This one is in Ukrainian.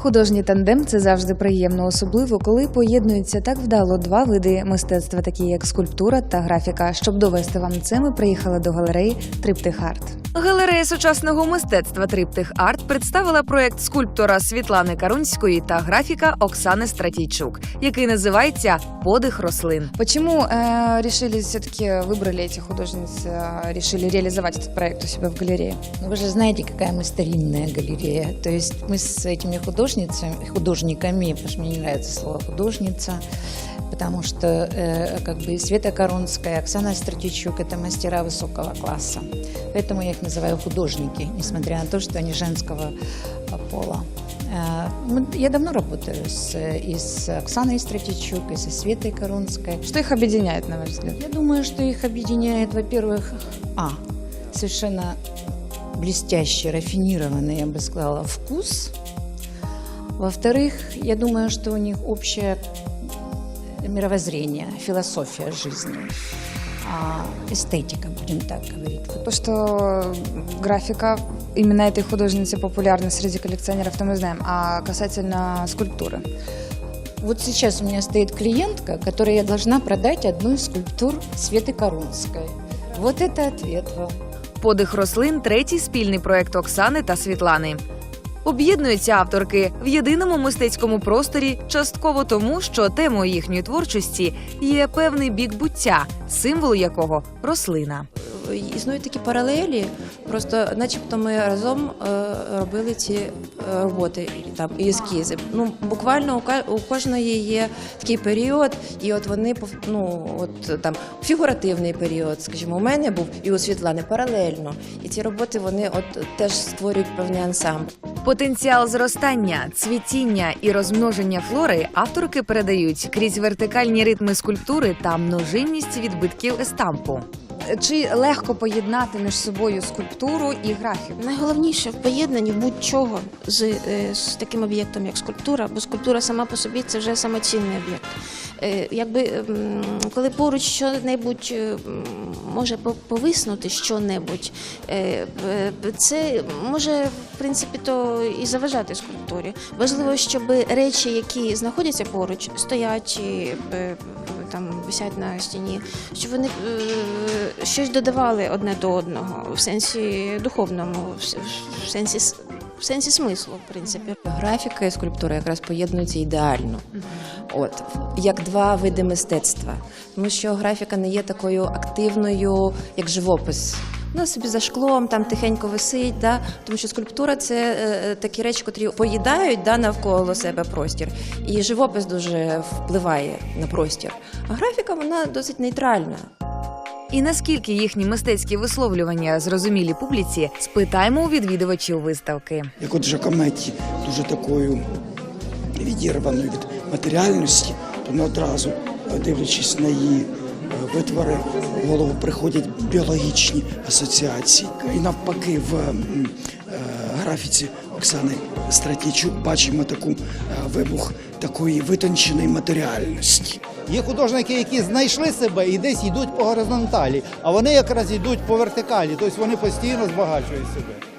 Художній тандем це завжди приємно, особливо коли поєднуються так вдало два види мистецтва, такі як скульптура та графіка. Щоб довести вам це, ми приїхали до галереї Триптих Арт. Галерея сучасного мистецтва Триптих Арт представила проект скульптора Світлани Карунської та графіка Оксани Стратійчук, який називається Подих рослин. Почему э, решили все-таки выбрали этих художниц, э, решили реализовать этот проект у себя в галерее? Ну, вы же знаете, какая мы старинная галерея. То есть мы с этими художницами, художниками, потому что мне не нравится слово художница, потому что э, как бы Света Коронская, Оксана Стратичук – это мастера высокого класса. Поэтому я их называю художники, несмотря на то, что они женского э, пола. Э, мы- Я давно работаю с, и с Оксаной Стратичук, и со Светой Коронской. Что их объединяет, на ваш взгляд? Я думаю, что их объединяет, во-первых, а, совершенно блестящий, рафинированный, я бы сказала, вкус. Во-вторых, я думаю, что у них общее мировоззрение, философия жизни, а, эстетика, будем так говорить. Вот То, что графика именно этой художницы популярна среди коллекционеров, то мы знаем. А касательно скульптуры? Вот сейчас у меня стоит клиентка, которой я должна продать одну из скульптур Светы Коронской. Вот это ответ вам. Подих рослин третій спільний проект Оксани та Світлани. Об'єднуються авторки в єдиному мистецькому просторі частково тому, що темою їхньої творчості є певний бік буття, символ якого рослина. Існують такі паралелі, просто начебто ми разом е, робили ці е, роботи там і ескізи. Ну буквально у, кожної є такий період, і от вони ну от там фігуративний період, скажімо, у мене був і у Світлани паралельно. І ці роботи вони от теж створюють певний ансамбль. Потенціал зростання, цвітіння і розмноження флори авторки передають крізь вертикальні ритми скульптури та множинність відбитків естампу. Чи легко поєднати між собою скульптуру і графіку? Найголовніше в поєднанні будь-чого з, е, з таким об'єктом, як скульптура, бо скульптура сама по собі це вже самоцінний об'єкт. Е, Якби коли поруч що-небудь е, може повиснути що-небудь, е, це може в принципі то і заважати скульптурі. Важливо, щоб речі, які знаходяться поруч, стоять там висять на стіні, щоб вони щось додавали одне до одного в сенсі духовному, в, сенсі в сенсі смислу, в принципі. Графіка і скульптура якраз поєднуються ідеально. От як два види мистецтва, тому що графіка не є такою активною, як живопис. Вона собі за шклом там тихенько висить, да? тому що скульптура це е, такі речі, котрі поїдають да, навколо себе простір. І живопис дуже впливає на простір. А графіка вона досить нейтральна. І наскільки їхні мистецькі висловлювання зрозумілі публіці, спитаємо у відвідувачів виставки. як от Жакометті, дуже такою відірваною від матеріальності, то не одразу, е, дивлячись на її е, витвори, в голову приходять біологічні асоціації. І навпаки, в е, графіці Оксани Стратічук бачимо таку вибух такої витонченої матеріальності. Є художники, які знайшли себе і десь йдуть по горизонталі, а вони якраз йдуть по вертикалі, тобто вони постійно збагачують себе.